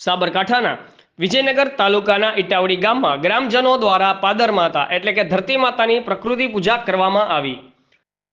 સાબરકાંઠાના વિજયનગર તાલુકાના ઇટાવડી ગામમાં ગ્રામજનો દ્વારા પાદર માતા એટલે કે ધરતી માતાની પ્રકૃતિ પૂજા કરવામાં આવી.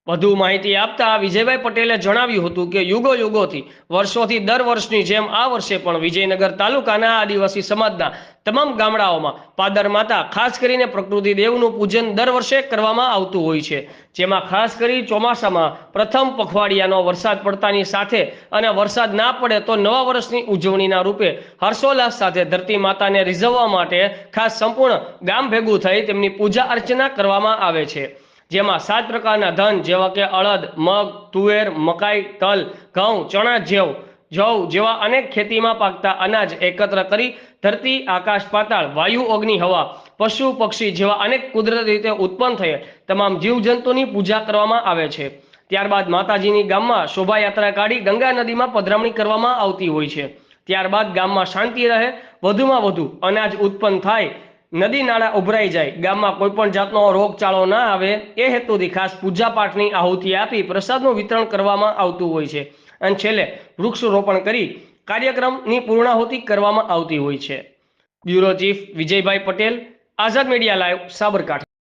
વધુ માહિતી આપતા વિજયભાઈ પટેલે જણાવ્યું હતું કે યુગો યુગોથી, વર્ષોથી દર વર્ષની જેમ આ વર્ષે પણ વિજયનગર તાલુકાના આદિવાસી સમાજના તમામ ગામડાઓમાં પાદર માતા, ખાસ કરીને પ્રકૃતિ દેવનું પૂજન દર વર્ષે કરવામાં આવતું હોય છે. જેમાં ખાસ કરી ચોમાસામાં પ્રથમ પખવાડિયાનો વરસાદ પડતાની સાથે અને વરસાદ ના પડે તો નવા વર્ષની ઉજવણીના રૂપે હર્ષોલ્લાસ સાથે ધરતી માતાને રીઝવવા માટે ખાસ સંપૂર્ણ ગામ ભેગું થઈ તેમની પૂજા અર્ચના કરવામાં આવે છે. જેમાં સાત પ્રકારના ધન, જેવા કે અડદ મગ, તુવેર, મકાઈ, તલ, ઘઉં, ચણા, જેવ, જવ જેવા અનેક ખેતીમાં પાકતા અનાજ એકત્ર કરી ધરતી, આકાશ, પાતાળ, વાયુ, અગ્નિ, હવા, પશુ, પક્ષી જેવા અનેક કુદરતી રીતે ઉત્પન્ન થયેલ તમામ જીવજંતુની પૂજા કરવામાં આવે છે. ત્યારબાદ માતાજીની ગામમાં શોભાયાત્રા કાઢી ગંગા નદીમાં પધરામણી કરવામાં આવતી હોય છે. ત્યારબાદ ગામમાં શાંતિ રહે, વધુમાં વધુ અનાજ ઉત્પન્ન થાય નદી નાળા ઉભરાઈ જાય. ગામમાં કોઈ પણ જાતનો રોગચાળો ના આવે એ હેતુથી ખાસ પૂજા પાઠની આહુતિ આપી પ્રસાદનું વિતરણ કરવામાં આવતું હોય છે. અને છેલ્લે વૃક્ષરોપણ કરી કાર્યક્રમની પૂર્ણાહુતિ કરવામાં આવતી હોય છે. Bureau chief Vijaybhai Patel, Azad media live, Sabarkantha.